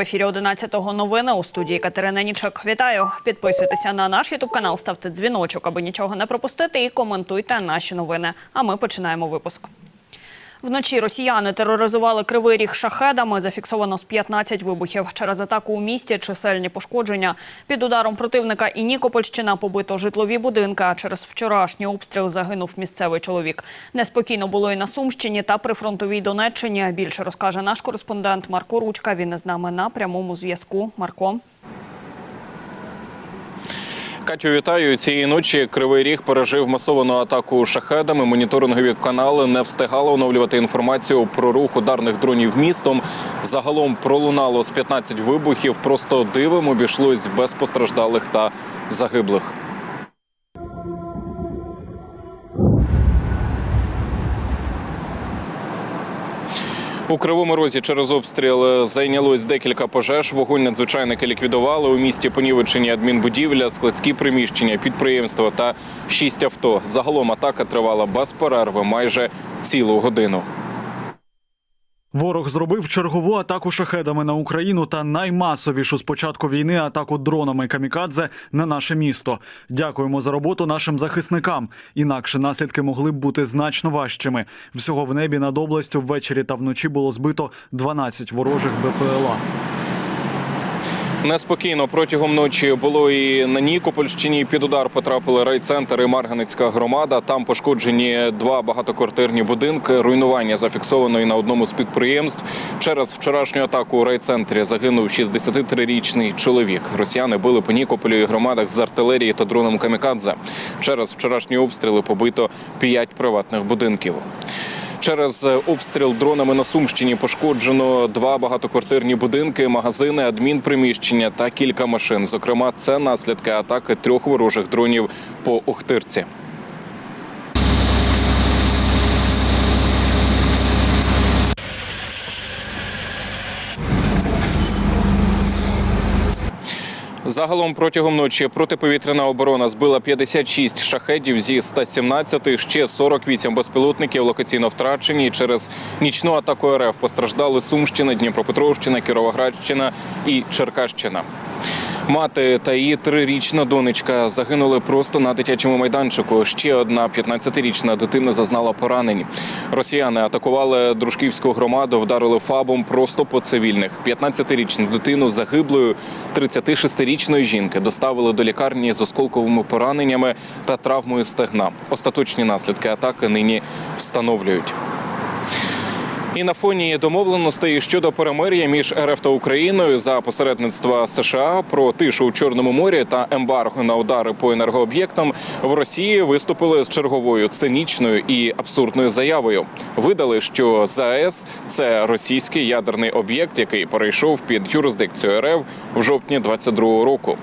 Ефірі 11-го новини у студії Катерина Нічок. Вітаю! Підписуйтеся на наш ютуб канал, ставте дзвіночок, аби нічого не пропустити, і коментуйте наші новини. А ми починаємо випуск. Вночі росіяни тероризували кривий ріг шахедами. Зафіксовано з 15 вибухів. Через атаку у місті чисельні пошкодження. Під ударом противника і Нікопольщина побито житлові будинки. А через вчорашній обстріл загинув місцевий чоловік. Неспокійно було і на Сумщині та прифронтовій Донеччині. Більше розкаже наш кореспондент Марко Ручка. Він із нами на прямому зв'язку. Марко. Катю, вітаю. Цієї ночі Кривий Ріг пережив масовану атаку шахедами. Моніторингові канали не встигали оновлювати інформацію про рух ударних дронів містом. Загалом пролунало з 15 вибухів. Просто дивом обійшлось без постраждалих та загиблих. У кривому розі через обстріл е, зайнялось декілька пожеж. Вогонь надзвичайники ліквідували. У місті понівечені адмінбудівля, складські приміщення, підприємства та шість авто. Загалом атака тривала без перерви майже цілу годину. Ворог зробив чергову атаку шахедами на Україну та наймасовішу з початку війни атаку дронами камікадзе на наше місто. Дякуємо за роботу нашим захисникам. Інакше наслідки могли б бути значно важчими. Всього в небі над областю ввечері та вночі було збито 12 ворожих БПЛА. Неспокійно протягом ночі було і на Нікопольщині. Під удар потрапили райцентр і Марганицька громада. Там пошкоджені два багатоквартирні будинки. Руйнування зафіксовано і на одному з підприємств. Через вчорашню атаку у райцентрі загинув 63-річний чоловік. Росіяни били по Нікополю і громадах з артилерії та дроном камікадзе. Через вчорашні обстріли побито п'ять приватних будинків. Через е, обстріл дронами на Сумщині пошкоджено два багатоквартирні будинки, магазини, адмінприміщення та кілька машин. Зокрема, це наслідки атаки трьох ворожих дронів по Охтирці. Загалом протягом ночі протиповітряна оборона збила 56 шахедів зі 117, ще 48 безпілотників локаційно втрачені. Через нічну атаку РФ постраждали Сумщина, Дніпропетровщина, Кіровоградщина і Черкащина. Мати та її трирічна донечка загинули просто на дитячому майданчику. Ще одна 15-річна дитина зазнала поранень. Росіяни атакували дружківську громаду, вдарили фабом просто по цивільних. 15-річну дитину загиблою 36-річної жінки доставили до лікарні з осколковими пораненнями та травмою стегна. Остаточні наслідки атаки нині встановлюють. І на фоні домовленостей щодо перемир'я між РФ та Україною за посередництва США про тишу у Чорному морі та ембарго на удари по енергооб'єктам в Росії виступили з черговою цинічною і абсурдною заявою. Видали, що ЗАЕС це російський ядерний об'єкт, який перейшов під юрисдикцію РФ в жовтні 22-го року.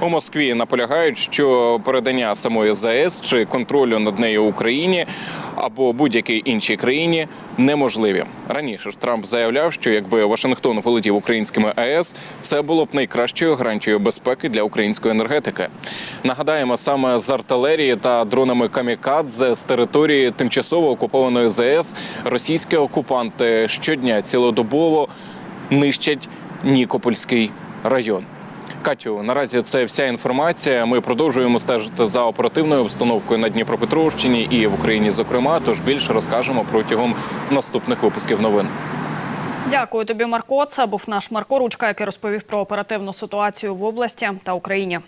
У Москві наполягають, що передання самої ЗАЕС чи контролю над нею Україні або будь-якій іншій країні неможливі. Раніше ж Трамп заявляв, що якби Вашингтон полетів українськими АЕС, це було б найкращою гарантією безпеки для української енергетики. Нагадаємо, саме з артилерії та дронами камікадзе з території тимчасово окупованої ЗС російські окупанти щодня цілодобово нищать Нікопольський район. Катю, наразі це вся інформація. Ми продовжуємо стежити за оперативною обстановкою на Дніпропетровщині і в Україні, зокрема. Тож більше розкажемо протягом наступних випусків новин. Дякую тобі, Марко. Це був наш Марко Ручка, який розповів про оперативну ситуацію в області та Україні.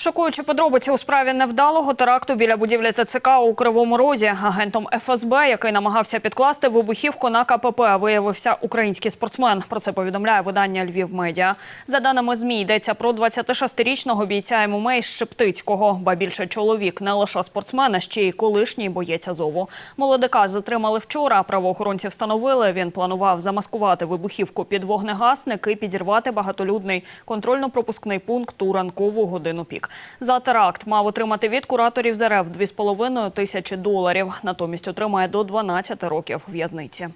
Шокуючі подробиці у справі невдалого теракту біля будівлі ТЦК у Кривому Розі. Агентом ФСБ, який намагався підкласти вибухівку на КПП, виявився український спортсмен. Про це повідомляє видання Львів Медіа. За даними ЗМІ, йдеться про 26-річного бійця ММА із Шептицького. Ба більше чоловік не лише спортсмен, а ще й колишній боєць Азову. Молодика затримали вчора. Правоохоронці встановили, він планував замаскувати вибухівку під вогнегасник і підірвати багатолюдний контрольно-пропускний пункт у ранкову годину пік. За теракт мав отримати від кураторів з РФ 2,5 тисячі доларів. Натомість отримає до 12 років в'язниці.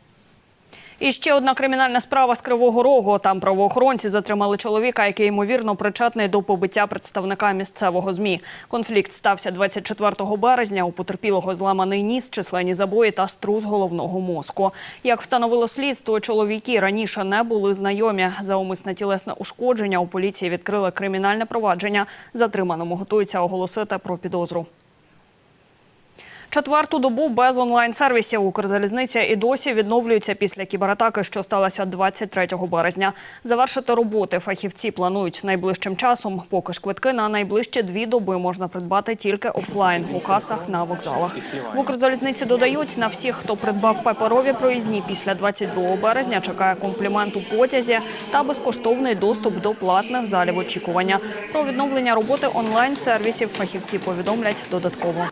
І ще одна кримінальна справа з Кривого Рогу. Там правоохоронці затримали чоловіка, який ймовірно причетний до побиття представника місцевого змі. Конфлікт стався 24 березня. У потерпілого зламаний ніс, численні забої та струс головного мозку. Як встановило слідство, чоловіки раніше не були знайомі. За умисне тілесне ушкодження у поліції відкрили кримінальне провадження. Затриманому готуються оголосити про підозру. Четверту добу без онлайн-сервісів Укрзалізниця і досі відновлюється після кібератаки, що сталася 23 березня. Завершити роботи фахівці планують найближчим часом. Поки ж квитки на найближчі дві доби можна придбати тільки офлайн у касах на вокзалах. В Укрзалізниці додають на всіх, хто придбав паперові проїзні після 22 березня, чекає комплімент у потязі та безкоштовний доступ до платних залів очікування. Про відновлення роботи онлайн-сервісів фахівці повідомлять додатково.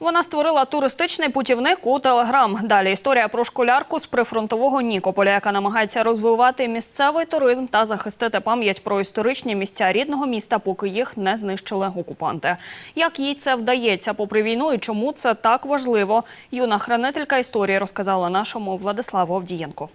Вона створила туристичний путівник у Телеграм. Далі історія про школярку з прифронтового Нікополя, яка намагається розвивати місцевий туризм та захистити пам'ять про історичні місця рідного міста, поки їх не знищили окупанти. Як їй це вдається попри війну і чому це так важливо? Юна хранителька історії розказала нашому Владиславу Овдієнку.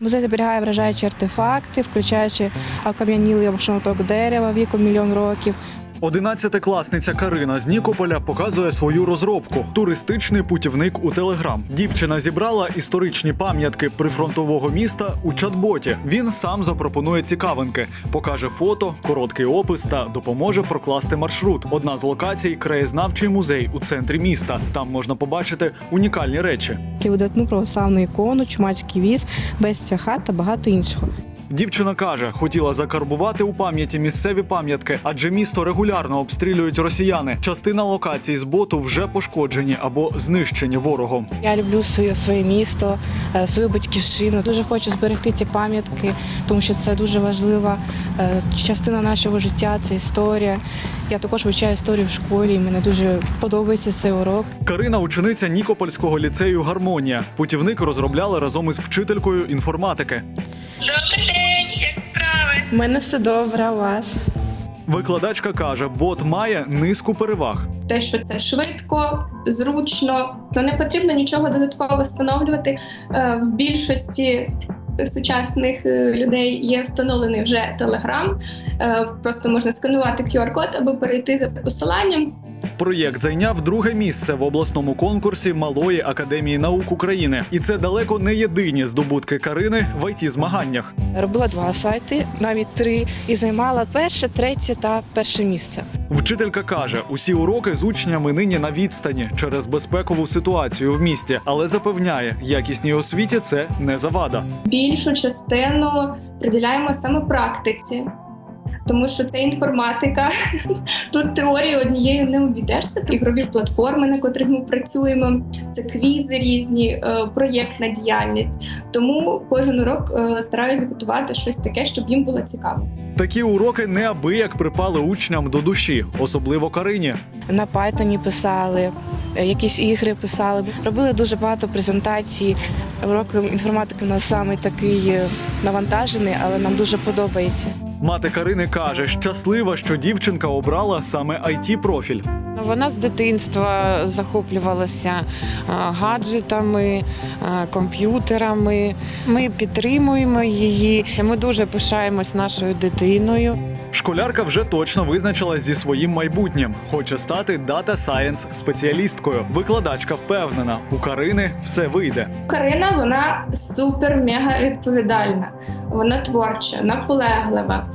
Музей зберігає вражаючі артефакти, включаючи окам'янілий обшнуток дерева віком мільйон років. Одинадцятикласниця Карина з Нікополя показує свою розробку туристичний путівник у Телеграм. Дівчина зібрала історичні пам'ятки прифронтового міста у чат-боті. Він сам запропонує цікавинки, покаже фото, короткий опис та допоможе прокласти маршрут. Одна з локацій краєзнавчий музей у центрі міста. Там можна побачити унікальні речі. видатну православну ікону, чумацький віз, без цвяха та багато іншого. Дівчина каже, хотіла закарбувати у пам'яті місцеві пам'ятки, адже місто регулярно обстрілюють росіяни. Частина локацій з боту вже пошкоджені або знищені ворогом. Я люблю своє, своє місто, е, свою батьківщину. Дуже хочу зберегти ці пам'ятки, тому що це дуже важлива е, частина нашого життя, це історія. Я також вивчаю історію в школі. і Мені дуже подобається цей урок. Карина учениця Нікопольського ліцею Гармонія. Путівник розробляли разом із вчителькою інформатики. Добрий день? У мене все добре, у вас. Викладачка каже, бот має низку переваг. Те, що це швидко, зручно, то не потрібно нічого додатково встановлювати. Е, В більшості сучасних е, людей є встановлений вже Telegram. Е, Просто можна сканувати QR-код або перейти за посиланням. Проєкт зайняв друге місце в обласному конкурсі Малої академії наук України, і це далеко не єдині здобутки Карини в it змаганнях. Робила два сайти, навіть три, і займала перше, третє та перше місце. Вчителька каже, усі уроки з учнями нині на відстані через безпекову ситуацію в місті, але запевняє, якісній освіті це не завада. Більшу частину приділяємо саме практиці. Тому що це інформатика. Тут теорії однією не обійдешся. Ігрові платформи, на котрих ми працюємо, це квізи різні, е, проєктна діяльність. Тому кожен урок е, стараюся готувати щось таке, щоб їм було цікаво. Такі уроки неабияк припали учням до душі, особливо Карині. На Python писали, е, якісь ігри писали. Робили дуже багато презентацій. Урок інформатики у нас саме такий навантажений, але нам дуже подобається. Мати Карини каже, щаслива, що дівчинка обрала саме it профіль. Вона з дитинства захоплювалася гаджетами, комп'ютерами. Ми підтримуємо її. Ми дуже пишаємось нашою дитиною. Школярка вже точно визначилась зі своїм майбутнім. Хоче стати дата сайенс спеціалісткою. Викладачка впевнена, у Карини все вийде. Карина вона супер мега відповідальна. Вона творча, наполеглива.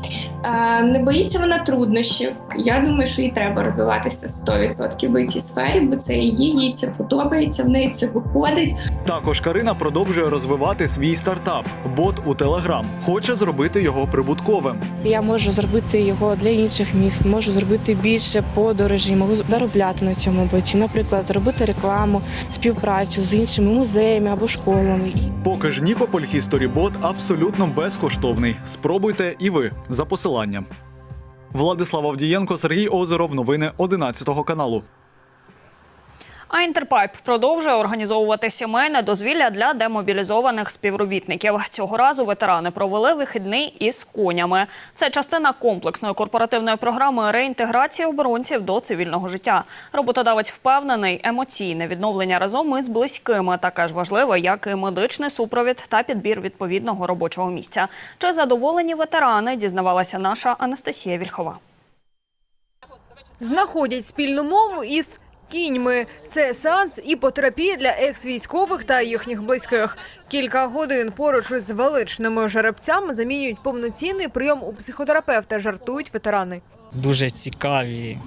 Е, Не боїться вона труднощів. Я думаю, що їй треба розвиватися 100% в цій сфері, бо це її, їй це подобається, в неї це виходить. Також Карина продовжує розвивати свій стартап бот у Телеграм. Хоче зробити його прибутковим. Я можу зробити його для інших міст, можу зробити більше подорожей, можу заробляти на цьому боті. Наприклад, робити рекламу, співпрацю з іншими музеями або школами. Поки ж Нікополь Хісторібот абсолютно безкоштовний. Спробуйте і ви за посиланням. Владислав Авдієнко, Сергій Озеров. Новини 11 каналу. А Інтерпайп продовжує організовувати сімейне дозвілля для демобілізованих співробітників. Цього разу ветерани провели вихідний із конями. Це частина комплексної корпоративної програми реінтеграції оборонців до цивільного життя. Роботодавець впевнений, емоційне відновлення разом із близькими таке ж важливе, як і медичний супровід та підбір відповідного робочого місця. Чи задоволені ветерани? Дізнавалася наша Анастасія Вільхова. знаходять спільну мову із кіньми. Це сеанс іпотерапії для екс-військових та їхніх близьких. Кілька годин поруч із величними жеребцями замінюють повноцінний прийом у психотерапевта. Жартують ветерани. дуже цікаві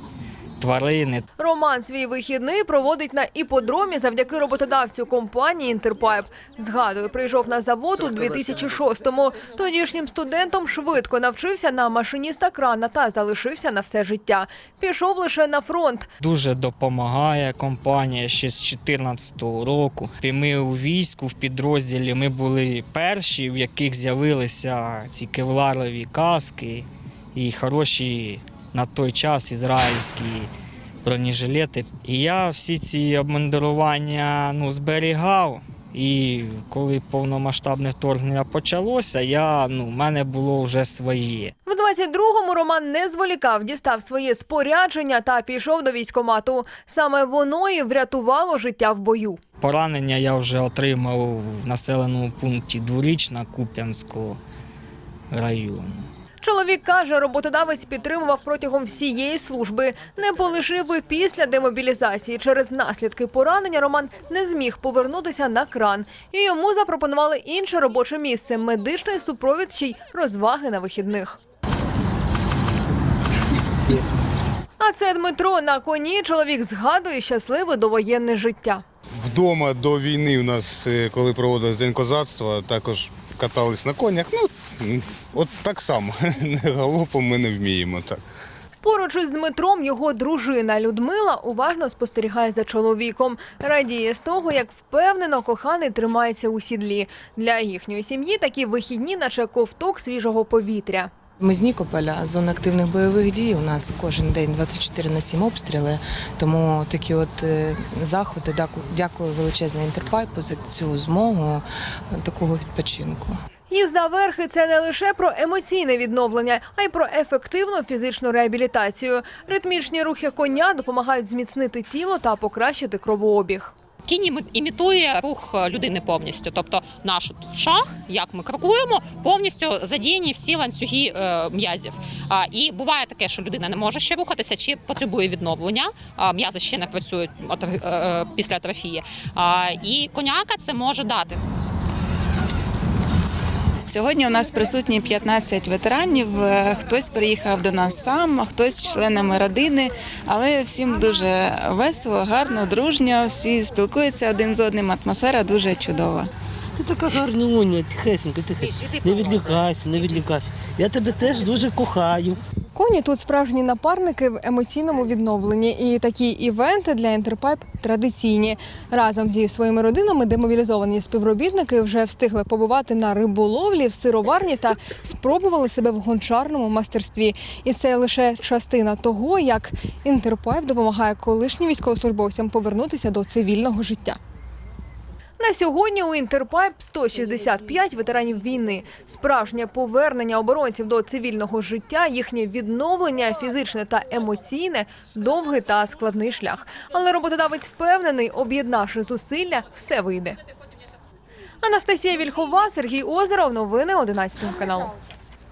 тварини. Роман свій вихідний проводить на іподромі завдяки роботодавцю компанії Інтерпайп. Згадує, прийшов на завод у 2006-му. Тодішнім студентом швидко навчився на машиніста крана та залишився на все життя. Пішов лише на фронт. Дуже допомагає компанія ще з 2014 року. І ми у війську в підрозділі ми були перші, в яких з'явилися ці кевларові каски і хороші на той час ізраїльські бронежилети. І я всі ці обмундирування ну, зберігав. І коли повномасштабне вторгнення почалося, я ну, в мене було вже своє. В 22-му Роман не зволікав, дістав своє спорядження та пішов до військомату. Саме воно і врятувало життя в бою. Поранення я вже отримав в населеному пункті Дворічна Куп'янського району. Чоловік каже, роботодавець підтримував протягом всієї служби. Не полишив і після демобілізації. Через наслідки поранення Роман не зміг повернутися на кран. І йому запропонували інше робоче місце медичний супровід й розваги на вихідних. А це Дмитро на коні. Чоловік згадує щасливе довоєнне життя. Вдома до війни у нас, е, коли проводилось День козацтва, також катались на конях. Ну, от так само. Галопом ми не вміємо. Так. Поруч із Дмитром його дружина Людмила уважно спостерігає за чоловіком. Радіє з того, як впевнено коханий тримається у сідлі. Для їхньої сім'ї такі вихідні, наче ковток свіжого повітря. Ми з Нікополя, зона активних бойових дій. У нас кожен день 24 на 7 обстріли. Тому такі от е, заходи. Дякую, величезне інтерпайпу за цю змогу такого відпочинку. Їзда верхи це не лише про емоційне відновлення, а й про ефективну фізичну реабілітацію. Ритмічні рухи коня допомагають зміцнити тіло та покращити кровообіг. Кінь імітує рух е, людини повністю. Тобто наш шаг, як ми крокуємо, повністю задіяні всі ланцюги е, м'язів. А, і буває таке, що людина не може ще рухатися чи потребує відновлення. А, м'язи ще не працюють е, е, після атрофії. А, і коняка це може дати. Сьогодні у нас присутні 15 ветеранів. Е, Хтось приїхав до нас сам, хтось з членами родини. Але всім дуже весело, гарно, дружньо. Всі спілкуються один з одним. Атмосфера дуже чудова. Ти така гарнюня, тихесенько, тихесенька. Не відлікайся, не відлікайся. Я тебе теж дуже кохаю. Коні тут справжні напарники в емоційному відновленні, і такі івенти для Інтерпайп традиційні. Разом зі своїми родинами демобілізовані співробітники вже встигли побувати на риболовлі, в сироварні та спробували себе в гончарному мастерстві. І це лише частина того, як Інтерпайп допомагає колишнім військовослужбовцям повернутися до цивільного життя. На сьогодні у Інтерпайп 165 ветеранів війни. Справжнє повернення оборонців до цивільного життя, їхнє відновлення фізичне та емоційне довгий та складний шлях. Але роботодавець впевнений, об'єднавши зусилля, все вийде. Анастасія Вільхова, Сергій Озеров. Новини 11 каналу.